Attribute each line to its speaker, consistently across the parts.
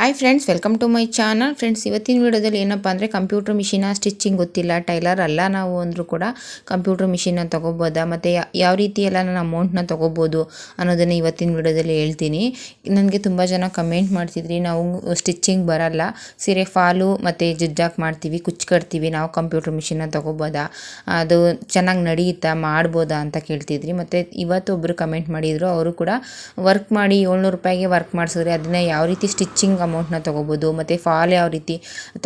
Speaker 1: Hi friends welcome to my channel friends ಇವತ್ತಿನ ವಿಡಿಯೋದಲ್ಲಿ ಏನಪ್ಪ ಅಂದರೆ ಕಂಪ್ಯೂಟರ್ ಮಿಷಿನ ಸ್ಟಿಚಿಂಗ್ ಗೊತ್ತಿಲ್ಲ ಟೈಲರ್ ಅಲ್ಲ ನಾವು ಅಂದರೂ ಕೂಡ ಕಂಪ್ಯೂಟರ್ ಮಿಷಿನ ತೊಗೋಬೋದಾ, ಮತ್ತು ಯಾವ ರೀತಿ ಎಲ್ಲ ನಾನು ಅಮೌಂಟ್ನ ತೊಗೋಬೋದು ಅನ್ನೋದನ್ನು ಇವತ್ತಿನ ವಿಡಿಯೋದಲ್ಲಿ ಹೇಳ್ತೀನಿ. ನನಗೆ ತುಂಬ ಜನ ಕಮೆಂಟ್ ಮಾಡ್ತಿದ್ರಿ, ನಾವು ಸ್ಟಿಚಿಂಗ್ ಬರಲ್ಲ. ಸೀರೆ ಫಾಲು ಮತ್ತು ಜಿಜ್ಜಾಕ್ ಮಾಡ್ತೀವಿ ಕುಚ್ಚು ಕಟ್ತೀವಿ, ನಾವು ಕಂಪ್ಯೂಟರ್ ಮಿಷಿನ ತೊಗೋಬೋದಾ, ಅದು ಚೆನ್ನಾಗಿ ನಡೆಯುತ್ತಾ ಮಾಡ್ಬೋದಾ ಅಂತ ಕೇಳ್ತಿದ್ರಿ. ಮತ್ತು ಇವತ್ತು ಒಬ್ಬರು ಕಮೆಂಟ್ ಮಾಡಿದರು, ಅವರು ಕೂಡ ವರ್ಕ್ ಮಾಡಿ ಏಳ್ನೂರು ರೂಪಾಯಿಗೆ ವರ್ಕ್ ಮಾಡಿಸಿದ್ರೆ ಅದನ್ನ ಯಾವ ರೀತಿ ಸ್ಟಿಚಿಂಗ್ ಅಮೌಂಟ್ನ ತೊಗೋಬೋದು, ಮತ್ತು ಫಾಲ್ ಯಾವ ರೀತಿ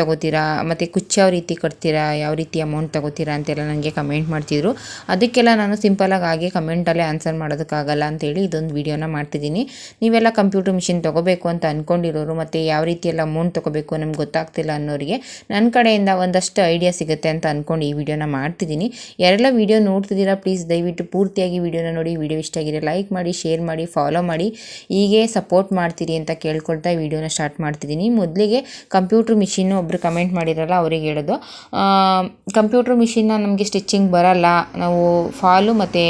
Speaker 1: ತೊಗೋತೀರಾ, ಮತ್ತು ಕುಚ್ಚು ಯಾವ ರೀತಿ ಕಟ್ತೀರಾ, ಯಾವ ರೀತಿ ಅಮೌಂಟ್ ತೊಗೋತೀರಾ ಅಂತೆಲ್ಲ ನನಗೆ ಕಮೆಂಟ್ ಮಾಡ್ತಿದ್ರು. ಅದಕ್ಕೆಲ್ಲ ನಾನು ಸಿಂಪಲಾಗಿ ಹಾಗೆ ಕಮೆಂಟಲ್ಲೇ ಆನ್ಸರ್ ಮಾಡೋದಕ್ಕಾಗಲ್ಲ ಅಂತೇಳಿ ಇದೊಂದು ವೀಡಿಯೋನ ಮಾಡ್ತಿದ್ದೀನಿ. ನೀವೆಲ್ಲ ಕಂಪ್ಯೂಟರ್ ಮಿಷಿನ್ ತೊಗೋಬೇಕು ಅಂತ ಅಂದ್ಕೊಂಡಿರೋರು ಮತ್ತು ಯಾವ ರೀತಿ ಎಲ್ಲ ಅಮೌಂಟ್ ತೊಗೋಬೇಕು ನಮ್ಗೆ ಗೊತ್ತಾಗ್ತಿಲ್ಲ ಅನ್ನೋರಿಗೆ ನನ್ನ ಕಡೆಯಿಂದ ಒಂದಷ್ಟು ಐಡಿಯಾ ಸಿಗುತ್ತೆ ಅಂತ ಅಂದ್ಕೊಂಡು ಈ ವಿಡಿಯೋನ ಮಾಡ್ತಿದ್ದೀನಿ. ಯಾರೆಲ್ಲ ವಿಡಿಯೋ ನೋಡ್ತಿದ್ದೀರಾ ಪ್ಲೀಸ್ ದಯವಿಟ್ಟು ಪೂರ್ತಿಯಾಗಿ ವಿಡಿಯೋನ ನೋಡಿ. ವಿಡಿಯೋ ಇಷ್ಟ ಆಗಿದೆ ಲೈಕ್ ಮಾಡಿ ಶೇರ್ ಮಾಡಿ ಫಾಲೋ ಮಾಡಿ. ಹೀಗೆ ಸಪೋರ್ಟ್ ಮಾಡ್ತೀರಿ ಅಂತ ಕೇಳ್ಕೊಳ್ತಾ ವಿಡಿಯೋನ ಸ್ಟಾರ್ಟ್ ಮಾಡ್ತಿದ್ದೀನಿ. ಮೊದಲಿಗೆ ಕಂಪ್ಯೂಟ್ರ್ ಮಿಷಿನ್ನು ಒಬ್ಬರು ಕಮೆಂಟ್ ಮಾಡಿರಲ್ಲ, ಅವ್ರಿಗೆ ಹೇಳೋದು. ಕಂಪ್ಯೂಟ್ರ್ ಮಿಷಿನ್ನ ನಮಗೆ ಸ್ಟಿಚಿಂಗ್ ಬರಲ್ಲ. ನಾವು ಫಾಲು ಮತ್ತು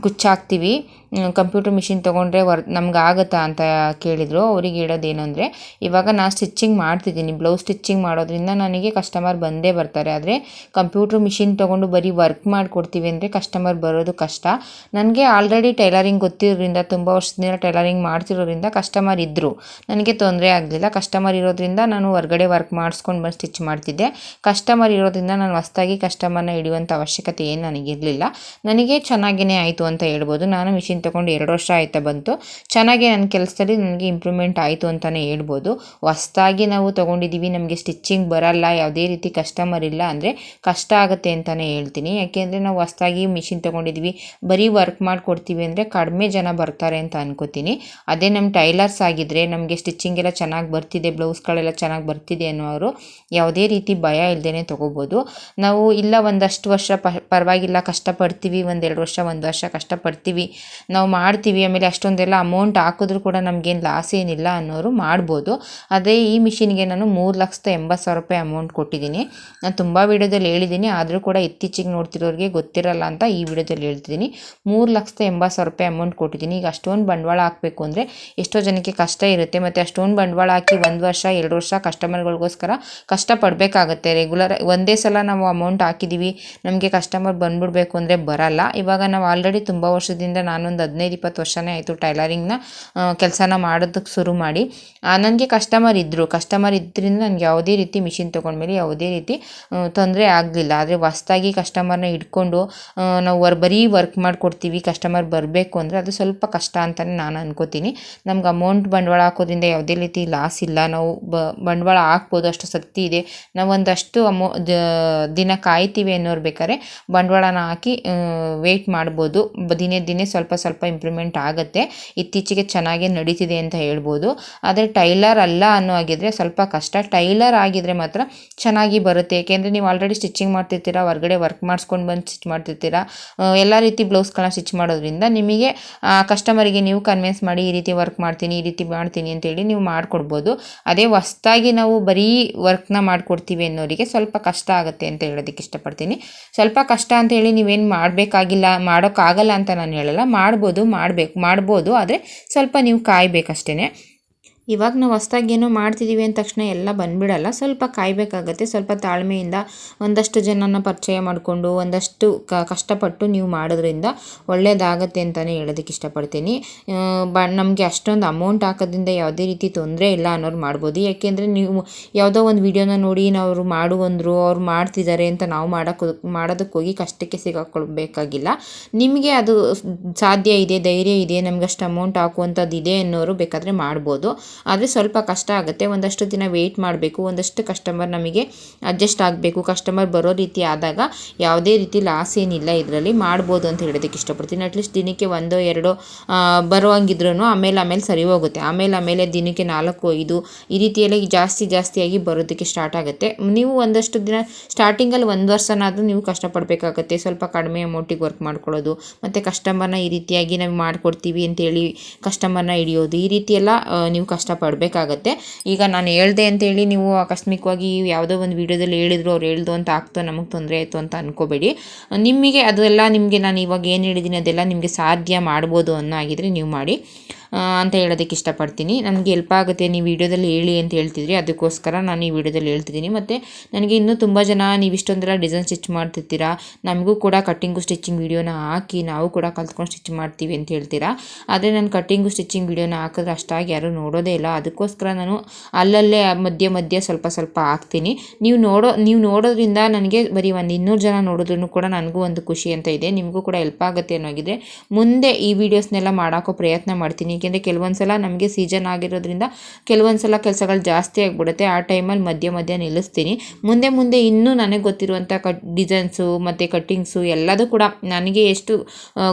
Speaker 1: ಕುಚ್ಚಾಕ್ತೀವಿ ಕಂಪ್ಯೂಟರ್ ಮಿಷಿನ್ ತೊಗೊಂಡ್ರೆ ವರ್, ನಮ್ಗೆ ಆಗುತ್ತಾ ಅಂತ ಕೇಳಿದರು. ಅವ್ರಿಗೆ ಹೇಳೋದೇನು ಅಂದರೆ ಇವಾಗ ನಾನು ಸ್ಟಿಚ್ಚಿಂಗ್ ಮಾಡ್ತಿದ್ದೀನಿ. ಬ್ಲೌಸ್ ಸ್ಟಿಚ್ಚಿಂಗ್ ಮಾಡೋದ್ರಿಂದ ನನಗೆ ಕಸ್ಟಮರ್ ಬಂದೇ ಬರ್ತಾರೆ. ಆದರೆ ಕಂಪ್ಯೂಟ್ರ್ ಮಿಷಿನ್ ತೊಗೊಂಡು ಬರೀ ವರ್ಕ್ ಮಾಡಿಕೊಡ್ತೀವಿ ಅಂದರೆ ಕಸ್ಟಮರ್ ಬರೋದು ಕಷ್ಟ. ನನಗೆ ಆಲ್ರೆಡಿ ಟೈಲರಿಂಗ್ ಗೊತ್ತಿರೋದ್ರಿಂದ, ತುಂಬ ವರ್ಷದಿಂದ ಟೈಲರಿಂಗ್ ಮಾಡ್ತಿರೋದ್ರಿಂದ ಕಸ್ಟಮರ್ ಇದ್ದರು ನನಗೆ ತೊಂದರೆ ಆಗಲಿಲ್ಲ. ಕಸ್ಟಮರ್ ಇರೋದ್ರಿಂದ ನಾನು ಹೊರಗಡೆ ವರ್ಕ್ ಮಾಡಿಸ್ಕೊಂಡು ಬಂದು ಸ್ಟಿಚ್ ಮಾಡ್ತಿದ್ದೆ. ಕಸ್ಟಮರ್ ಇರೋದ್ರಿಂದ ನಾನು ಹೊಸ್ದಾಗಿ ಕಸ್ಟಮರ್ನ ಹಿಡಿಯುವಂಥ ಅವಶ್ಯಕತೆ ಏನು ನನಗಿರಲಿಲ್ಲ. ನನಗೆ ಚೆನ್ನಾಗೇ ಆಯಿತು ಅಂತ ಹೇಳ್ಬೋದು. ನಾನು ಮಿಷಿನ್ ತೊಗೊಂಡು ಎರಡು ವರ್ಷ ಆಯ್ತಾ ಬಂತು. ಚೆನ್ನಾಗಿ ನನ್ನ ಕೆಲಸದಲ್ಲಿ ನನಗೆ ಇಂಪ್ರೂವ್ಮೆಂಟ್ ಆಯಿತು ಅಂತಲೇ ಹೇಳ್ಬೋದು. ಹೊಸ್ದಾಗಿ ನಾವು ತೊಗೊಂಡಿದ್ದೀವಿ, ನಮಗೆ ಸ್ಟಿಚ್ಚಿಂಗ್ ಬರಲ್ಲ, ಯಾವುದೇ ರೀತಿ ಕಸ್ಟಮರ್ ಇಲ್ಲ ಅಂದರೆ ಕಷ್ಟ ಆಗುತ್ತೆ ಅಂತಲೇ ಹೇಳ್ತೀನಿ. ಯಾಕೆಂದರೆ ನಾವು ಹೊಸ್ದಾಗಿ ಮಿಷಿನ್ ತೊಗೊಂಡಿದ್ದೀವಿ, ಬರೀ ವರ್ಕ್ ಮಾಡಿಕೊಡ್ತೀವಿ ಅಂದರೆ ಕಡಿಮೆ ಜನ ಬರ್ತಾರೆ ಅಂತ ಅನ್ಕೋತೀನಿ. ಅದೇ ನಮ್ಮ ಟೈಲರ್ಸ್ ಆಗಿದ್ದರೆ ನಮಗೆ ಸ್ಟಿಚ್ಚಿಂಗ್ ಎಲ್ಲ ಚೆನ್ನಾಗಿ ಬರ್ತಿದೆ, ಬ್ಲೌಸ್ಗಳೆಲ್ಲ ಚೆನ್ನಾಗಿ ಬರ್ತಿದೆ ಅನ್ನೋರು ಯಾವುದೇ ರೀತಿ ಭಯ ಇಲ್ಲದೇ ತೊಗೋಬೋದು. ನಾವು ಇಲ್ಲ ಒಂದಷ್ಟು ವರ್ಷ ಪರವಾಗಿಲ್ಲ, ಕಷ್ಟಪಡ್ತೀವಿ, ಒಂದೆರಡು ವರ್ಷ, ಒಂದು ವರ್ಷ ಕಷ್ಟಪಡ್ತೀವಿ. ನಾವು ಮಾಡ್ತೀವಿ, ಆಮೇಲೆ ಅಷ್ಟೊಂದೆಲ್ಲ ಅಮೌಂಟ್ ಹಾಕಿದ್ರು ಕೂಡ ನಮಗೇನು ಲಾಸ್ ಏನಿಲ್ಲ ಅನ್ನೋರು ಮಾಡ್ಬೋದು. ಅದೇ ಈ ಮಿಷಿನ್ಗೆ ನಾನು ಮೂರು ಲಕ್ಷದ ಎಂಬತ್ತು ಸಾವಿರ ರೂಪಾಯಿ ಅಮೌಂಟ್ ಕೊಟ್ಟಿದ್ದೀನಿ. ನಾನು ತುಂಬ ವೀಡಿಯೋದಲ್ಲಿ ಹೇಳಿದ್ದೀನಿ, ಆದರೂ ಕೂಡ ಇತ್ತೀಚೆಗೆ ನೋಡ್ತಿರೋರಿಗೆ ಗೊತ್ತಿರಲ್ಲ ಅಂತ ಈ ವಿಡಿಯೋದಲ್ಲಿ ಹೇಳ್ತಿದ್ದೀನಿ. ಮೂರು ಲಕ್ಷದ ಎಂಬತ್ತು ಸಾವಿರ ರೂಪಾಯಿ ಅಮೌಂಟ್ ಕೊಟ್ಟಿದ್ದೀನಿ. ಈಗ ಅಷ್ಟೊಂದು ಬಂಡವಾಳ ಹಾಕಬೇಕು ಅಂದರೆ ಎಷ್ಟೋ ಜನಕ್ಕೆ ಕಷ್ಟ ಇರುತ್ತೆ, ಮತ್ತು ಅಷ್ಟೊಂದು ಬಂಡವಾಳ ಹಾಕಿ ಒಂದು ವರ್ಷ, ಎರಡು ವರ್ಷ ಕಸ್ಟಮರ್ಗಳಿಗೋಸ್ಕರ ಕಷ್ಟಪಡಬೇಕಾಗತ್ತೆ. ರೆಗ್ಯುಲರ್ ಒಂದೇ ಸಲ ನಾವು ಅಮೌಂಟ್ ಹಾಕಿದ್ದೀವಿ ನಮಗೆ ಕಸ್ಟಮರ್ ಬಂದ್ಬಿಡ್ಬೇಕು ಅಂದರೆ ಬರಲ್ಲ. ಇವಾಗ ನಾವು ಆಲ್ರೆಡಿ ತುಂಬ ವರ್ಷದಿಂದ ನಾನೊಂದು ಹದಿನೈದು ಇಪ್ಪತ್ತು ವರ್ಷನೇ ಆಯಿತು ಟೈಲರಿಂಗ್ನ ಕೆಲಸನ ಮಾಡೋದಕ್ಕೆ ಶುರು ಮಾಡಿ. ನನಗೆ ಕಸ್ಟಮರ್ ಇದ್ದರು ಕಸ್ಟಮರ್ ಇದ್ದರಿಂದ ನನಗೆ ಯಾವುದೇ ರೀತಿ ಮಿಷಿನ್ ತೊಗೊಂಡ್ಮೇಲೆ ಯಾವುದೇ ರೀತಿ ತೊಂದರೆ ಆಗಲಿಲ್ಲ. ಆದರೆ ಹೊಸ್ದಾಗಿ ಕಸ್ಟಮರ್ನ ಹಿಡ್ಕೊಂಡು ನಾವು ವರ್, ಬರೀ ವರ್ಕ್ ಮಾಡಿಕೊಡ್ತೀವಿ ಕಸ್ಟಮರ್ ಬರಬೇಕು ಅಂದರೆ ಅದು ಸ್ವಲ್ಪ ಕಷ್ಟ ಅಂತಲೇ ನಾನು ಅಂದ್ಕೋತೀನಿ ನಮ್ಗೆ ಅಮೌಂಟ್ ಬಂಡವಾಳ ಹಾಕೋದ್ರಿಂದ ಯಾವುದೇ ರೀತಿ ಲಾಸ್ ಇಲ್ಲ. ನಾವು ಬಂಡವಾಳ ಹಾಕ್ಬೋದು, ಅಷ್ಟು ಶಕ್ತಿ ಇದೆ. ನಾವು ಒಂದಷ್ಟು ಅಮೌ ದಿನ ಕಾಯ್ತೀವಿ ಅನ್ನೋರು ಬೇಕಾದ್ರೆ ಬಂಡವಾಳನ ಹಾಕಿ ವೆಯ್ಟ್ ಮಾಡ್ಬೋದು. ದಿನೇ ದಿನೇ ಸ್ವಲ್ಪ ಸ್ವಲ್ಪ ಇಂಪ್ರೂವ್ಮೆಂಟ್ ಆಗುತ್ತೆ. ಇತ್ತೀಚೆಗೆ ಚೆನ್ನಾಗಿ ನಡೀತಿದೆ ಅಂತ ಹೇಳ್ಬೋದು. ಆದರೆ ಟೈಲರ್ ಅಲ್ಲ ಅನ್ನೋ ಆಗಿದ್ರೆ ಸ್ವಲ್ಪ ಕಷ್ಟ. ಟೈಲರ್ ಆಗಿದ್ರೆ ಮಾತ್ರ ಚೆನ್ನಾಗಿ ಬರುತ್ತೆ. ಏಕೆಂದರೆ ನೀವು ಆಲ್ರೆಡಿ ಸ್ಟಿಚಿಂಗ್ ಮಾಡ್ತಿರ್ತೀರಾ, ಹೊರಗಡೆ ವರ್ಕ್ ಮಾಡಿಸ್ಕೊಂಡು ಬಂದು ಸ್ಟಿಚ್ ಮಾಡ್ತಿರ್ತೀರಾ ಎಲ್ಲ ರೀತಿ ಬ್ಲೌಸ್ಗಳನ್ನ ಸ್ಟಿಚ್ ಮಾಡೋದ್ರಿಂದ ನಿಮಗೆ ಕಸ್ಟಮರಿಗೆ ನೀವು ಕನ್ವಿನ್ಸ್ ಮಾಡಿ ಈ ರೀತಿ ವರ್ಕ್ ಮಾಡ್ತೀನಿ, ಈ ರೀತಿ ಮಾಡ್ತೀನಿ ಅಂತೇಳಿ ನೀವು ಮಾಡಿಕೊಡ್ಬೋದು. ಅದೇ ಹೊಸ್ತಾಗಿ ನಾವು ಬರೀ ವರ್ಕ್ನ ಮಾಡಿಕೊಡ್ತೀವಿ ಅನ್ನೋರಿಗೆ ಸ್ವಲ್ಪ ಕಷ್ಟ ಆಗುತ್ತೆ ಅಂತ ಹೇಳೋದಕ್ಕೆ ಇಷ್ಟಪಡ್ತೀನಿ. ಸ್ವಲ್ಪ ಕಷ್ಟ ಅಂತ ಹೇಳಿ ನೀವೇನು ಮಾಡಬೇಕಾಗಿಲ್ಲ, ಮಾಡೋಕ್ಕಾಗಲ್ಲ ಅಂತ ನಾನು ಹೇಳಲ್ಲ. ಮಾಡ್ಬೋದು ಮಾಡಬೇಕು ಮಾಡ್ಬೋದು ಆದರೆ ಸ್ವಲ್ಪ ನೀವು ಕಾಯಬೇಕಷ್ಟೇ ಇವಾಗ ನಾವು ಹೊಸ್ದಾಗಿ ಏನೋ ಮಾಡ್ತಿದ್ದೀವಿ ಅಂದ ತಕ್ಷಣ ಎಲ್ಲ ಬಂದ್ಬಿಡಲ್ಲ. ಸ್ವಲ್ಪ ಕಾಯಬೇಕಾಗತ್ತೆ. ಸ್ವಲ್ಪ ತಾಳ್ಮೆಯಿಂದ ಒಂದಷ್ಟು ಜನನ ಪರಿಚಯ ಮಾಡಿಕೊಂಡು ಒಂದಷ್ಟು ಕಷ್ಟಪಟ್ಟು ನೀವು ಮಾಡೋದ್ರಿಂದ ಒಳ್ಳೆಯದಾಗತ್ತೆ ಅಂತಲೇ ಹೇಳೋದಕ್ಕೆ ಇಷ್ಟಪಡ್ತೀನಿ. ಬ, ನಮಗೆ ಅಷ್ಟೊಂದು ಅಮೌಂಟ್ ಹಾಕೋದ್ರಿಂದ ಯಾವುದೇ ರೀತಿ ತೊಂದರೆ ಇಲ್ಲ ಅನ್ನೋರು ಮಾಡ್ಬೋದು. ಯಾಕೆಂದರೆ ನೀವು ಯಾವುದೋ ಒಂದು ವೀಡಿಯೋನ ನೋಡಿ ನಾವು ಮಾಡುವಂದರು, ಅವ್ರು ಮಾಡ್ತಿದ್ದಾರೆ ಅಂತ ನಾವು ಮಾಡೋಕ್ಕೆ ಮಾಡೋದಕ್ಕೆ ಹೋಗಿ ಕಷ್ಟಕ್ಕೆ ಸಿಗಾಕೊಳ್ಬೇಕಾಗಿಲ್ಲ. ನಿಮಗೆ ಅದು ಸಾಧ್ಯ ಇದೆ, ಧೈರ್ಯ ಇದೆ, ನಮ್ಗೆ ಅಷ್ಟು ಅಮೌಂಟ್ ಹಾಕುವಂಥದ್ದು ಇದೆ ಅನ್ನೋರು ಬೇಕಾದರೆ ಮಾಡ್ಬೋದು. ಆದರೆ ಸ್ವಲ್ಪ ಕಷ್ಟ ಆಗುತ್ತೆ. ಒಂದಷ್ಟು ದಿನ ವೆಯ್ಟ್ ಮಾಡಬೇಕು. ಒಂದಷ್ಟು ಕಸ್ಟಮರ್ ನಮಗೆ ಅಡ್ಜಸ್ಟ್ ಆಗಬೇಕು. ಕಸ್ಟಮರ್ ಬರೋ ರೀತಿ ಆದಾಗ ಯಾವುದೇ ರೀತಿ ಲಾಸ್ ಏನಿಲ್ಲ ಇದರಲ್ಲಿ. ಮಾಡ್ಬೋದು ಅಂತ ಹೇಳೋದಕ್ಕೆ ಇಷ್ಟಪಡ್ತೀನಿ. ಅಟ್ಲೀಸ್ಟ್ ದಿನಕ್ಕೆ ಒಂದೋ ಎರಡೋ ಬರುವಂಗಿದ್ರೂ ಆಮೇಲೆ ಆಮೇಲೆ ಸರಿ ಹೋಗುತ್ತೆ. ಆಮೇಲೆ ಆಮೇಲೆ ದಿನಕ್ಕೆ ನಾಲ್ಕು, ಐದು ಈ ರೀತಿಯಲ್ಲಿ ಜಾಸ್ತಿ ಜಾಸ್ತಿಯಾಗಿ ಬರೋದಕ್ಕೆ ಸ್ಟಾರ್ಟ್ ಆಗುತ್ತೆ. ನೀವು ಒಂದಷ್ಟು ದಿನ ಸ್ಟಾರ್ಟಿಂಗಲ್ಲಿ ಒಂದು ವರ್ಷನಾದರೂ ನೀವು ಕಷ್ಟಪಡಬೇಕಾಗತ್ತೆ. ಸ್ವಲ್ಪ ಕಡಿಮೆ ಅಮೌಂಟಿಗೆ ವರ್ಕ್ ಮಾಡ್ಕೊಳ್ಳೋದು. ಮತ್ತು ಕಸ್ಟಮರ್ನ ಈ ರೀತಿಯಾಗಿ ನಾವು ಮಾಡಿಕೊಡ್ತೀವಿ ಅಂತೇಳಿ ಕಸ್ಟಮರ್ನ ಹಿಡಿಯೋದು. ಈ ರೀತಿಯೆಲ್ಲ ನೀವು ನೀವು ಕಷ್ಟಪಡಬೇಕಾಗತ್ತೆ. ಈಗ ನಾನು ಹೇಳ್ದೆ ಅಂತೇಳಿ ನೀವು ಆಕಸ್ಮಿಕವಾಗಿ ಯಾವುದೋ ಒಂದು ವೀಡಿಯೋದಲ್ಲಿ ಹೇಳಿದ್ರು, ಅವ್ರು ಹೇಳ್ದು ಅಂತ ಆಗ್ತೋ ನಮಗೆ ತೊಂದರೆ ಆಯಿತು ಅಂತ ಅನ್ಕೋಬೇಡಿ. ನಿಮಗೆ ಅದೆಲ್ಲ ನಿಮಗೆ ನಾನು ಇವಾಗ ಏನು ಹೇಳಿದ್ದೀನಿ ಅದೆಲ್ಲ ನಿಮಗೆ ಸಾಧ್ಯ ಮಾಡ್ಬೋದು ಅನ್ನೋ ಆಗಿದ್ರೆ ನೀವು ಮಾಡಿ. ಅಂತ ಹೇಳೋದಕ್ಕೆ ಇಷ್ಟಪಡ್ತೀನಿ. ನನಗೆ ಹೆಲ್ಪ್ ಆಗುತ್ತೆ, ನೀವು ವಿಡಿಯೋದಲ್ಲಿ ಹೇಳಿ ಅಂತ ಹೇಳ್ತಿದ್ರಿ, ಅದಕ್ಕೋಸ್ಕರ ನಾನು ಈ ವಿಡಿಯೋದಲ್ಲಿ ಹೇಳ್ತಿದ್ದೀನಿ. ಮತ್ತು ನನಗೆ ಇನ್ನೂ ತುಂಬ ಜನ ನೀವು ಇಷ್ಟೊಂದೆಲ್ಲ ಡಿಸೈನ್ ಸ್ಟಿಚ್ ಮಾಡ್ತಿರ್ತೀರಾ, ನಮಗೂ ಕೂಡ ಕಟ್ಟಿಂಗು ಸ್ಟಿಚಿಂಗ್ ವಿಡಿಯೋನ ಹಾಕಿ ನಾವು ಕೂಡ ಕಲ್ತ್ಕೊಂಡು ಸ್ಟಿಚ್ ಮಾಡ್ತೀವಿ ಅಂತ ಹೇಳ್ತೀರಾ. ಆದರೆ ನಾನು ಕಟ್ಟಿಂಗು ಸ್ಟಿಚಿಂಗ್ ವಿಡಿಯೋನ ಹಾಕಿದ್ರೆ ಅಷ್ಟಾಗಿ ಯಾರೂ ನೋಡೋದೇ ಇಲ್ಲ. ಅದಕ್ಕೋಸ್ಕರ ನಾನು ಅಲ್ಲಲ್ಲೇ ಮಧ್ಯೆ ಮಧ್ಯೆ ಸ್ವಲ್ಪ ಸ್ವಲ್ಪ ಹಾಕ್ತೀನಿ. ನೀವು ನೋಡೋ, ನೀವು ನೋಡೋದ್ರಿಂದ ನನಗೆ ಬರೀ ಒಂದು ಇನ್ನೂರು ಜನ ನೋಡೋದ್ರೂ ಕೂಡ ನನಗೂ ಒಂದು ಖುಷಿ ಅಂತ ಇದೆ. ನಿಮಗೂ ಕೂಡ ಹೆಲ್ಪ್ ಆಗುತ್ತೆ ಅನ್ನೋಗಿದೆ. ಮುಂದೆ ಈ ವಿಡಿಯೋಸ್ನೆಲ್ಲ ಮಾಡೋಕ್ಕೋ ಪ್ರಯತ್ನ ಮಾಡ್ತೀನಿ. ಏಕೆಂದರೆ ಕೆಲವೊಂದು ಸಲ ನಮಗೆ ಸೀಸನ್ ಆಗಿರೋದ್ರಿಂದ ಕೆಲವೊಂದು ಸಲ ಕೆಲಸಗಳು ಜಾಸ್ತಿ ಆಗಿಬಿಡುತ್ತೆ. ಆ ಟೈಮಲ್ಲಿ ಮಧ್ಯ ಮಧ್ಯ ನಿಲ್ಲಿಸ್ತೀನಿ. ಮುಂದೆ ಮುಂದೆ ಇನ್ನೂ ನನಗೆ ಗೊತ್ತಿರುವಂಥ ಕಟ್ ಡಿಸೈನ್ಸು ಮತ್ತು ಕಟ್ಟಿಂಗ್ಸು ಎಲ್ಲದೂ ಕೂಡ ನನಗೆ ಎಷ್ಟು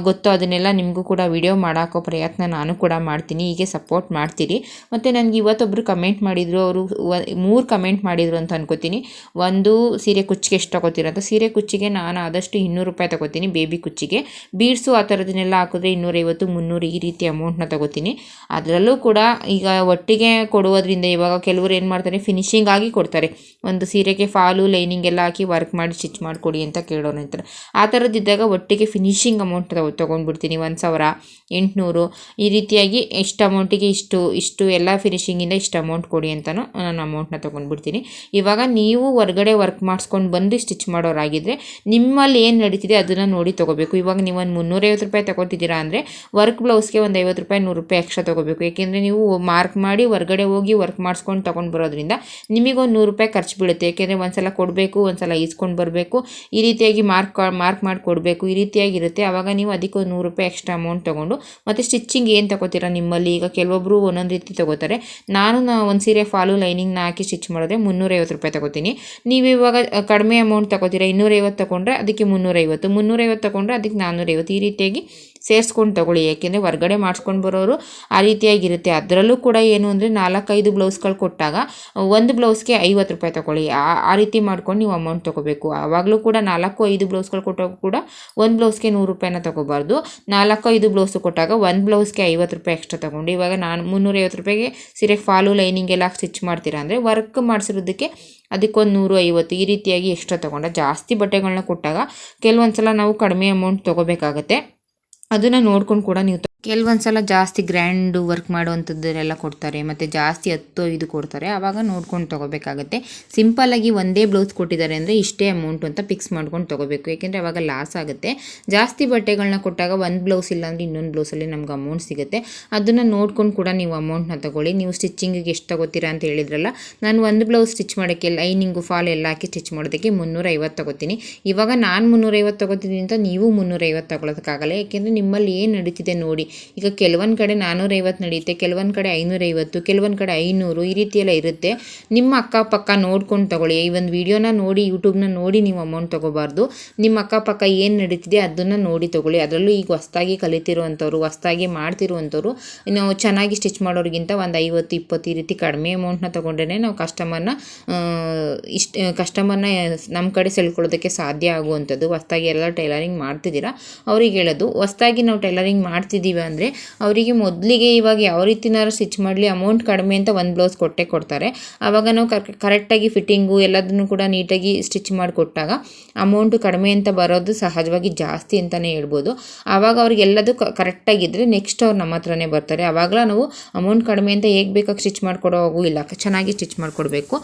Speaker 1: ಗೊತ್ತೋ ಅದನ್ನೆಲ್ಲ ನಿಮಗೂ ಕೂಡ ವಿಡಿಯೋ ಮಾಡೋಕ್ಕೋ ಪ್ರಯತ್ನ ನಾನು ಕೂಡ ಮಾಡ್ತೀನಿ. ಹೀಗೆ ಸಪೋರ್ಟ್ ಮಾಡ್ತೀರಿ. ಮತ್ತು ನನಗೆ ಇವತ್ತೊಬ್ಬರು ಕಮೆಂಟ್ ಮಾಡಿದರು, ಅವರು ಮೂರು ಕಮೆಂಟ್ ಮಾಡಿದರು ಅಂತ ಅನ್ಕೋತೀನಿ. ಒಂದು ಸೀರೆ ಕುಚ್ಚಿಗೆ ಎಷ್ಟು ತಗೋತೀರ ಅಂತ. ಸೀರೆ ಕುಚ್ಚಿಗೆ ನಾನು ಆದಷ್ಟು ಇನ್ನೂರು ರೂಪಾಯಿ ತಗೋತೀನಿ ಬೇಬಿ ಕುಚ್ಚಿಗೆ. ಬೀಡ್ಸು ಆ ಥರದನ್ನೆಲ್ಲ ಹಾಕಿದ್ರೆ ಇನ್ನೂರೈವತ್ತು, ಮುನ್ನೂರು ಈ ರೀತಿ ಅಮೌಂಟ್ನ ತಗೋತೀನಿ. ಅದರಲ್ಲೂ ಕೂಡ ಈಗ ಒಟ್ಟಿಗೆ ಕೊಡುವುದರಿಂದ ಇವಾಗ ಕೆಲವರು ಏನು ಮಾಡ್ತಾರೆ ಫಿನಿಶಿಂಗ್ ಆಗಿ ಕೊಡ್ತಾರೆ. ಒಂದು ಸೀರೆಗೆ ಫಾಲು ಲೈನಿಂಗ್ ಎಲ್ಲ ಹಾಕಿ ವರ್ಕ್ ಮಾಡಿ ಸ್ಟಿಚ್ ಮಾಡಿಕೊಡಿ ಅಂತ ಕೇಳೋರು ಅಂತಾರೆ ಆ ಥರದ್ದಿದ್ದಾಗ ಒಟ್ಟಿಗೆ ಫಿನಿಶಿಂಗ್ ಅಮೌಂಟ್ ತಗೊ ತೊಗೊಂಡ್ಬಿಡ್ತೀನಿ. ಒಂದು ಸಾವಿರ, ಎಂಟುನೂರು, ಈ ರೀತಿಯಾಗಿ ಇಷ್ಟು ಅಮೌಂಟಿಗೆ ಇಷ್ಟು ಇಷ್ಟು ಎಲ್ಲ ಫಿನಿಶಿಂಗಿಂದ ಇಷ್ಟು ಅಮೌಂಟ್ ಕೊಡಿ ಅಂತಲೂ ನಾನು ಅಮೌಂಟ್ನ ತೊಗೊಂಡ್ಬಿಡ್ತೀನಿ. ಇವಾಗ ನೀವು ಹೊರಗಡೆ ವರ್ಕ್ ಮಾಡಿಸ್ಕೊಂಡು ಬಂದು ಸ್ಟಿಚ್ ಮಾಡೋರಾಗಿದ್ದರೆ ನಿಮ್ಮಲ್ಲಿ ಏನು ನಡೀತಿದೆ ಅದನ್ನು ನೋಡಿ ತೊಗೋಬೇಕು. ಇವಾಗ ನೀವು ಒಂದು ಮುನ್ನೂರೈವತ್ತು ರೂಪಾಯಿ ತೊಗೊತಿದ್ದೀರಾ ಅಂದರೆ ವರ್ಕ್ ಬ್ಲೌಸ್ಗೆ ಒಂದು ಐವತ್ತು ರೂಪಾಯಿ, ನೂರು ರೂಪಾಯಿ ಎಕ್ಸ್ಟ್ರಾ ತೊಗೋಬೇಕು. ಏಕೆಂದರೆ ನೀವು ಮಾರ್ಕ್ ಮಾಡಿ ಹೊರ್ಗಡೆ ಹೋಗಿ ವರ್ಕ್ ಮಾಡಿಸ್ಕೊಂಡು ತೊಗೊಂಡು ಬರೋದ್ರಿಂದ ನಿಮಗೊಂದು ನೂರು ರೂಪಾಯಿ ಖರ್ಚು ಬೀಳುತ್ತೆ. ಏಕೆಂದರೆ ಒಂದು ಸಲ ಕೊಡಬೇಕು ಒಂದು ಸಲ ಈಸ್ಕೊಂಡು ಬರಬೇಕು. ಈ ರೀತಿಯಾಗಿ ಮಾರ್ಕ್ ಮಾರ್ಕ್ ಮಾಡಿ ಕೊಡಬೇಕು. ಈ ರೀತಿಯಾಗಿರುತ್ತೆ. ಆವಾಗ ನೀವು ಅದಕ್ಕೆ ನೂರು ರೂಪಾಯಿ ಎಕ್ಸ್ಟ್ರಾ ಅಮೌಂಟ್ ತೊಗೊಂಡು ಮತ್ತು ಸ್ಟಿಚ್ಚಿಂಗ್ ಏನು ತೊಗೋತೀರಾ ನಿಮ್ಮಲ್ಲಿ? ಈಗ ಕೆಲವೊಬ್ಬರು ಒಂದೊಂದು ರೀತಿ ತೊಗೋತಾರೆ. ನಾನು ಒಂದು ಸೀರೆ ಫಾಲು ಲೈನಿಂಗ್ನ ಹಾಕಿ ಸ್ಟಿಚ್ ಮಾಡಿದ್ರೆ ಮುನ್ನೂರೈವತ್ತು ರೂಪಾಯಿ ತೊಗೋತೀನಿ. ನೀವು ಇವಾಗ ಕಡಿಮೆ ಅಮೌಂಟ್ ತೊಗೋತೀರಾ? ಇನ್ನೂರೈವತ್ತು ತೊಗೊಂಡ್ರೆ ಅದಕ್ಕೆ ಮುನ್ನೂರೈವತ್ತು. ಮುನ್ನೂರೈವತ್ತು ತೊಗೊಂಡ್ರೆ ಅದಕ್ಕೆ ನಾನ್ನೂರೈವತ್ತು. ಈ ರೀತಿಯಾಗಿ ಸೇರಿಸ್ಕೊಂಡು ತಗೊಳ್ಳಿ. ಏಕೆಂದರೆ ಹೊರ್ಗಡೆ ಮಾಡಿಸ್ಕೊಂಡು ಬರೋರು ಆ ರೀತಿಯಾಗಿರುತ್ತೆ. ಅದರಲ್ಲೂ ಕೂಡ ಏನು ಅಂದರೆ ನಾಲ್ಕೈದು ಬ್ಲೌಸ್ಗಳು ಕೊಟ್ಟಾಗ ಒಂದು ಬ್ಲೌಸ್ಗೆ ಐವತ್ತು ರೂಪಾಯಿ ತಗೊಳ್ಳಿ. ಆ ಆ ರೀತಿ ಮಾಡ್ಕೊಂಡು ನೀವು ಅಮೌಂಟ್ ತೊಗೋಬೇಕು. ಆವಾಗಲೂ ಕೂಡ ನಾಲ್ಕು ಐದು ಬ್ಲೌಸ್ಗಳು ಕೊಟ್ಟಾಗ ಕೂಡ ಒಂದು ಬ್ಲೌಸ್ಗೆ ನೂರು ರೂಪಾಯಿನ ತೊಗೋಬಾರ್ದು. ನಾಲ್ಕು ಐದು ಬ್ಲೌಸು ಕೊಟ್ಟಾಗ ಒಂದು ಬ್ಲೌಸ್ಗೆ ಐವತ್ತು ರೂಪಾಯಿ ಎಕ್ಸ್ಟ್ರಾ ತೊಗೊಂಡು. ಇವಾಗ ನಾನು ಮುನ್ನೂರೈವತ್ತು ರೂಪಾಯಿಗೆ ಸೀರೆ ಫಾಲು ಲೈನಿಂಗ್ ಎಲ್ಲ ಸ್ಟಿಚ್ ಮಾಡ್ತೀರಾ ಅಂದರೆ ವರ್ಕ್ ಮಾಡಿಸಿರೋದಕ್ಕೆ ಅದಕ್ಕೊಂದು ನೂರು ಐವತ್ತು ಈ ರೀತಿಯಾಗಿ ಎಕ್ಸ್ಟ್ರಾ ತೊಗೊಂಡ. ಜಾಸ್ತಿ ಬಟ್ಟೆಗಳನ್ನ ಕೊಟ್ಟಾಗ ಕೆಲವೊಂದು ಸಲ ನಾವು ಕಡಿಮೆ ಅಮೌಂಟ್ ತೊಗೋಬೇಕಾಗತ್ತೆ. ಅದನ್ನು ನೋಡ್ಕೊಂಡು ಕೂಡ ನೀವು ಕೆಲವೊಂದು ಸಲ ಜಾಸ್ತಿ ಗ್ರ್ಯಾಂಡು ವರ್ಕ್ ಮಾಡುವಂಥದ್ದೆಲ್ಲ ಕೊಡ್ತಾರೆ, ಮತ್ತು ಜಾಸ್ತಿ ಹತ್ತು ಇದು ಕೊಡ್ತಾರೆ. ಆವಾಗ ನೋಡ್ಕೊಂಡು ತೊಗೋಬೇಕಾಗತ್ತೆ. ಸಿಂಪಲ್ಲಾಗಿ ಒಂದೇ ಬ್ಲೌಸ್ ಕೊಟ್ಟಿದ್ದಾರೆ ಅಂದರೆ ಇಷ್ಟೇ ಅಮೌಂಟು ಅಂತ ಫಿಕ್ಸ್ ಮಾಡ್ಕೊಂಡು ತೊಗೋಬೇಕು. ಏಕೆಂದರೆ ಆವಾಗ ಲಾಸ್ ಆಗುತ್ತೆ. ಜಾಸ್ತಿ ಬಟ್ಟೆಗಳನ್ನ ಕೊಟ್ಟಾಗ ಒಂದು ಬ್ಲೌಸ್ ಇಲ್ಲಾಂದರೆ ಇನ್ನೊಂದು ಬ್ಲೌಸಲ್ಲಿ ನಮ್ಗೆ ಅಮೌಂಟ್ ಸಿಗುತ್ತೆ. ಅದನ್ನು ನೋಡ್ಕೊಂಡು ಕೂಡ ನೀವು ಅಮೌಂಟ್ನ ತೊಗೊಳ್ಳಿ. ನೀವು ಸ್ಟಿಚ್ಚಿಂಗಿಗೆ ಎಷ್ಟು ತೊಗೋತೀರಾ ಅಂತ ಹೇಳಿದ್ರಲ್ಲ, ನಾನು ಒಂದು ಬ್ಲೌಸ್ ಸ್ಟಿಚ್ ಮಾಡೋಕ್ಕೆ ಲೈನಿಂಗು ಫಾಲ್ ಎಲ್ಲ ಹಾಕಿ ಸ್ಟಿಚ್ ಮಾಡೋದಕ್ಕೆ ಮುನ್ನೂರೈವತ್ತು ತೊಗೋತೀನಿ. ಇವಾಗ ನಾನು ಮುನ್ನೂರೈವತ್ತು ತಗೋತೀನಿ ಅಂತ ನೀವು ಮುನ್ನೂರೈವತ್ತು ತೊಗೊಳೋದಕ್ಕಾಗಲ್ಲ. ಏಕೆಂದರೆ ನಿಮ್ಮಲ್ಲಿ ಏನು ನಡೀತಿದೆ ನೋಡಿ ಈಗ ಕೆಲವೊಂದು ಕಡೆ ನಾನ್ನೂರೈವತ್ತು ನಡೆಯುತ್ತೆ ಕೆಲವೊಂದು ಕಡೆ ಐನೂರೈವತ್ತು ಕೆಲವೊಂದು ಕಡೆ ಐನೂರು ಈ ರೀತಿ ಎಲ್ಲ ಇರುತ್ತೆ. ನಿಮ್ಮ ಅಕ್ಕಪಕ್ಕ ನೋಡ್ಕೊಂಡು ತಗೊಳ್ಳಿ. ಈ ಒಂದು ವಿಡಿಯೋನ ನೋಡಿ ಯೂಟ್ಯೂಬ್ನ ನೋಡಿ ನೀವು ಅಮೌಂಟ್ ತೊಗೋಬಾರ್ದು. ನಿಮ್ಮ ಅಕ್ಕಪಕ್ಕ ಏನು ನಡೀತಿದೆ ಅದನ್ನು ನೋಡಿ ತೊಗೊಳ್ಳಿ. ಅದರಲ್ಲೂ ಈಗ ಹೊಸ್ದಾಗಿ ಕಲಿತಿರುವಂಥವ್ರು, ಹೊಸ್ದಾಗಿ ಮಾಡ್ತಿರುವಂಥವ್ರು, ನಾವು ಚೆನ್ನಾಗಿ ಸ್ಟಿಚ್ ಮಾಡೋರಿಗಿಂತ ಒಂದು ಐವತ್ತು, ಇಪ್ಪತ್ತು ಈ ರೀತಿ ಕಡಿಮೆ ಅಮೌಂಟ್ನ ತೊಗೊಂಡ್ರೆ ನಾವು ಕಸ್ಟಮರ್ನ ಇಷ್ಟ ಕಸ್ಟಮರ್ನ ನಮ್ಮ ಕಡೆ ಸೆಳ್ಕೊಳ್ಳೋದಕ್ಕೆ ಸಾಧ್ಯ ಆಗುವಂಥದ್ದು. ಹೊಸ್ದಾಗಿ ಎಲ್ಲ ಟೈಲರಿಂಗ್ ಮಾಡ್ತಿದ್ದೀರಾ? ಅವ್ರಿಗೆ ಹೇಳೋದು. ಹೊಸ್ದಾಗಿ ನಾವು ಟೈಲರಿಂಗ್ ಮಾಡ್ತಿದ್ದೀವಿ ಅಂದರೆ ಅವರಿಗೆ ಮೊದಲಿಗೆ ಇವಾಗ ಯಾವ ರೀತಿನಾದ್ರು ಸ್ಟಿಚ್ ಮಾಡಲಿ ಅಮೌಂಟ್ ಕಡಿಮೆ ಅಂತ ಒಂದು ಬ್ಲೌಸ್ ಕೊಟ್ಟೆ ಕೊಡ್ತಾರೆ. ಆವಾಗ ನಾವು ಕರೆಕ್ಟಾಗಿ ಫಿಟ್ಟಿಂಗು ಎಲ್ಲದನ್ನು ಕೂಡ ನೀಟಾಗಿ ಸ್ಟಿಚ್ ಮಾಡಿಕೊಟ್ಟಾಗ ಅಮೌಂಟ್ ಕಡಿಮೆ ಅಂತ ಬರೋದು ಸಹಜವಾಗಿ ಜಾಸ್ತಿ ಅಂತಲೇ ಹೇಳ್ಬೋದು. ಆವಾಗ ಅವ್ರಿಗೆ ಎಲ್ಲದೂ ಕರೆಕ್ಟಾಗಿದ್ದರೆ ನೆಕ್ಸ್ಟ್ ಅವ್ರು ನಮ್ಮ ಹತ್ರನೇ ಬರ್ತಾರೆ. ಆವಾಗಲ ನಾವು ಅಮೌಂಟ್ ಕಡಿಮೆ ಅಂತ ಹೇಗೆ ಬೇಕಾಗಿ ಸ್ಟಿಚ್ ಮಾಡ್ಕೊಡೋ ಹೋಗು ಇಲ್ಲ, ಚೆನ್ನಾಗಿ ಸ್ಟಿಚ್ ಮಾಡಿಕೊಡ್ಬೇಕು.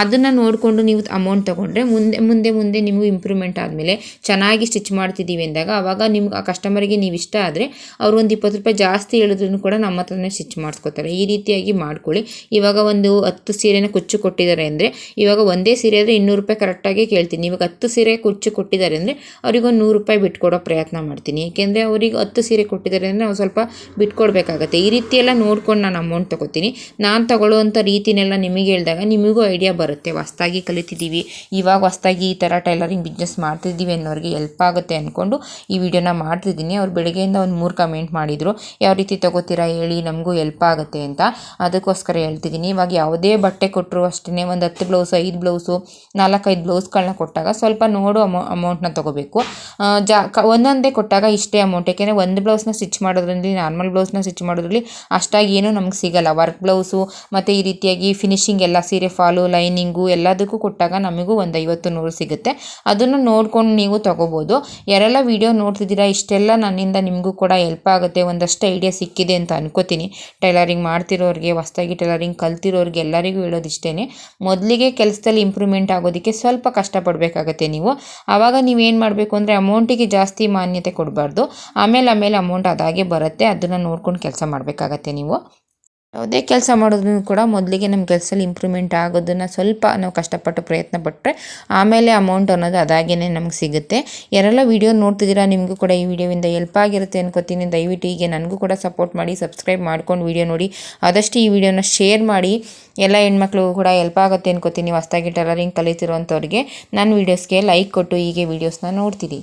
Speaker 1: ಅದನ್ನು ನೋಡಿಕೊಂಡು ನೀವು ಅಮೌಂಟ್ ತೊಗೊಂಡ್ರೆ ಮುಂದೆ ಮುಂದೆ ಮುಂದೆ ನಿಮಗೆ ಇಂಪ್ರೂವ್ಮೆಂಟ್ ಆದಮೇಲೆ ಚೆನ್ನಾಗಿ ಸ್ಟಿಚ್ ಮಾಡ್ತಿದ್ದೀವಿ ಅಂದಾಗ ಆವಾಗ ನಿಮ್ಗೆ ಆ ಕಸ್ಟಮರಿಗೆ ನೀವು ಇಷ್ಟ ಆದರೆ ಅವರು ಒಂದು ಇಪ್ಪತ್ತು ರೂಪಾಯಿ ಜಾಸ್ತಿ ಹೇಳಿದ್ರು ಕೂಡ ನಮ್ಮ ಹತ್ರನೇ ಸ್ಟಿಚ್ ಮಾಡಿಸ್ಕೋತಾರೆ. ಈ ರೀತಿಯಾಗಿ ಮಾಡ್ಕೊಳ್ಳಿ. ಇವಾಗ ಒಂದು ಹತ್ತು ಸೀರೆನ ಕುಚ್ಚು ಕೊಟ್ಟಿದ್ದಾರೆ ಅಂದರೆ, ಇವಾಗ ಒಂದೇ ಸೀರೆ ಆದರೆ ಇನ್ನೂರು ರೂಪಾಯಿ ಕರೆಕ್ಟಾಗಿ ಕೇಳ್ತೀನಿ. ಇವಾಗ ಹತ್ತು ಸೀರೆ ಕುಚ್ಚು ಕೊಟ್ಟಿದ್ದಾರೆ ಅಂದರೆ, ಅವ್ರಿಗೊಂದು ನೂರು ರೂಪಾಯಿ ಬಿಟ್ಕೊಡೋ ಪ್ರಯತ್ನ ಮಾಡ್ತೀನಿ. ಏಕೆಂದರೆ ಅವ್ರಿಗೆ ಹತ್ತು ಸೀರೆ ಕೊಟ್ಟಿದ್ದಾರೆ ಅಂದರೆ ನಾವು ಸ್ವಲ್ಪ ಬಿಟ್ಕೊಡ್ಬೇಕಾಗತ್ತೆ. ಈ ರೀತಿಯೆಲ್ಲ ನೋಡ್ಕೊಂಡು ನಾನು ಅಮೌಂಟ್ ತೊಗೋತೀನಿ. ನಾನು ತಗೊಳ್ಳುವಂಥ ರೀತಿನೆಲ್ಲ ನಿಮಗೆ ಹೇಳಿದಾಗ ನಿಮಗೂ ಐಡಿಯಾ ಬರುತ್ತೆ. ಹೊಸ್ದಾಗಿ ಕಲಿತಿದ್ದೀವಿ. ಇವಾಗ ಹೊಸ್ದಾಗಿ ಈ ಥರ ಟೈಲರಿಂಗ್ ಬಿಸ್ನೆಸ್ ಮಾಡ್ತಿದ್ದೀವಿ ಅನ್ನೋರಿಗೆ ಹೆಲ್ಪ್ ಆಗುತ್ತೆ ಅಂದ್ಕೊಂಡು ಈ ವಿಡಿಯೋನ ಮಾಡ್ತಿದ್ದೀನಿ. ಅವ್ರು ಬೆಳಗ್ಗೆಯಿಂದ ಒಂದು ಮೂರು ಕಮೆಂಟ್ ಮಾಡಿದರು ಯಾವ ರೀತಿ ತಗೋತೀರಾ ಹೇಳಿ ನಮಗೂ ಹೆಲ್ಪ್ ಆಗುತ್ತೆ ಅಂತ. ಅದಕ್ಕೋಸ್ಕರ ಹೇಳ್ತಿದ್ದೀನಿ. ಇವಾಗ ಯಾವುದೇ ಬಟ್ಟೆ ಕೊಟ್ಟರು ಅಷ್ಟೇ ಒಂದು ಹತ್ತು ಬ್ಲೌಸ್ ಐದು ಬ್ಲೌಸು ನಾಲ್ಕೈದು ಬ್ಲೌಸ್ಗಳನ್ನ ಕೊಟ್ಟಾಗ ಸ್ವಲ್ಪ ನೋಡು ಅಮೌ ಅಮೌಂಟ್ನ ತೊಗೋಬೇಕು. ಜಾ ಒಂದೊಂದೇ ಕೊಟ್ಟಾಗ ಇಷ್ಟೇ ಅಮೌಂಟ್ ಏಕೆಂದರೆ ಒಂದು ಬ್ಲೌಸ್ನ ಸ್ಟಿಚ್ ಮಾಡೋದ್ರಲ್ಲಿ ನಾರ್ಮಲ್ ಬ್ಲೌಸ್ನ ಸ್ಟಿಚ್ ಮಾಡೋದ್ರಲ್ಲಿ ಅಷ್ಟಾಗಿ ಏನೂ ನಮ್ಗೆ ಸಿಗಲ್ಲ. ವರ್ಕ್ ಬ್ಲೌಸು ಮತ್ತು ಈ ರೀತಿಯಾಗಿ ಫಿನಿಶಿಂಗ್ ಎಲ್ಲ, ಸೀರೆ ಫಾಲು ಲೈನಿಂಗು ಎಲ್ಲದಕ್ಕೂ ಕೊಟ್ಟಾಗ ನಮಗೂ ಒಂದು ಐವತ್ತು, ನೂರು ಸಿಗುತ್ತೆ. ಅದನ್ನು ನೋಡ್ಕೊಂಡು ನೀವು ತೊಗೋಬೋದು. ಯಾರೆಲ್ಲ ವಿಡಿಯೋ ನೋಡ್ತಿದ್ದೀರಾ, ಇಷ್ಟೆಲ್ಲ ನನ್ನಿಂದ ನಿಮಗೂ ಕೂಡ ಹೆಲ್ಪ್ ಆಗುತ್ತೆ. ಸಿಗುತ್ತೆ ಒಂದಷ್ಟು ಐಡಿಯಾ ಸಿಕ್ಕಿದೆ ಅಂತ ಅನ್ಕೋತೀನಿ. ಟೈಲರಿಂಗ್ ಮಾಡ್ತಿರೋರಿಗೆ, ಹೊಸ್ದಾಗಿ ಟೈಲರಿಂಗ್ ಕಲ್ತಿರೋರಿಗೆ ಎಲ್ಲರಿಗೂ ಹೇಳೋದಿಷ್ಟೇ ಮೊದಲಿಗೆ ಕೆಲಸದಲ್ಲಿ ಇಂಪ್ರೂವ್ಮೆಂಟ್ ಆಗೋದಕ್ಕೆ ಸ್ವಲ್ಪ ಕಷ್ಟಪಡಬೇಕಾಗತ್ತೆ ನೀವು. ಆವಾಗ ನೀವೇನು ಮಾಡಬೇಕು ಅಂದರೆ ಅಮೌಂಟಿಗೆ ಜಾಸ್ತಿ ಮಾನ್ಯತೆ ಕೊಡಬಾರ್ದು. ಆಮೇಲೆ ಆಮೇಲೆ ಅಮೌಂಟ್ ಅದಾಗೆ ಬರುತ್ತೆ. ಅದನ್ನು ನೋಡ್ಕೊಂಡು ಕೆಲಸ ಮಾಡಬೇಕಾಗತ್ತೆ ನೀವು. ಯಾವುದೇ ಕೆಲಸ ಮಾಡೋದನ್ನು ಕೂಡ ಮೊದಲಿಗೆ ನಮ್ಮ ಕೆಲಸದಲ್ಲಿ ಇಂಪ್ರೂವ್ಮೆಂಟ್ ಆಗೋದನ್ನು ಸ್ವಲ್ಪ ನಾವು ಕಷ್ಟಪಟ್ಟು ಪ್ರಯತ್ನ ಪಟ್ಟರೆ ಆಮೇಲೆ ಅಮೌಂಟ್ ಅನ್ನೋದು ಅದಾಗೇ ನಮ್ಗೆ ಸಿಗುತ್ತೆ. ಯಾರೆಲ್ಲ ವೀಡಿಯೋ ನೋಡ್ತಿದ್ದೀರಾ, ನಿಮಗೂ ಕೂಡ ಈ ವಿಡಿಯೋವಿಂದ ಹೆಲ್ಪ್ ಆಗಿರುತ್ತೆ ಅನ್ಕೋತೀನಿ. ದಯವಿಟ್ಟು ಹೀಗೆ ನನಗೂ ಕೂಡ ಸಪೋರ್ಟ್ ಮಾಡಿ ಸಬ್ಸ್ಕ್ರೈಬ್ ಮಾಡ್ಕೊಂಡು ವಿಡಿಯೋ ನೋಡಿ, ಆದಷ್ಟು ಈ ವಿಡಿಯೋನ ಶೇರ್ ಮಾಡಿ, ಎಲ್ಲ ಹೆಣ್ಮಕ್ಳಿಗೂ ಕೂಡ ಹೆಲ್ಪ್ ಆಗುತ್ತೆ ಅನ್ಕೋತೀನಿ. ಹೊಸ್ದಾಗಿ ಟೈಲರಿಂಗ್ ಕಲಿತಿರುವಂಥವ್ರಿಗೆ ನನ್ನ ವೀಡಿಯೋಸ್ಗೆ ಲೈಕ್ ಕೊಟ್ಟು ಹೀಗೆ ವೀಡಿಯೋಸ್ನ ನೋಡ್ತೀರಿ.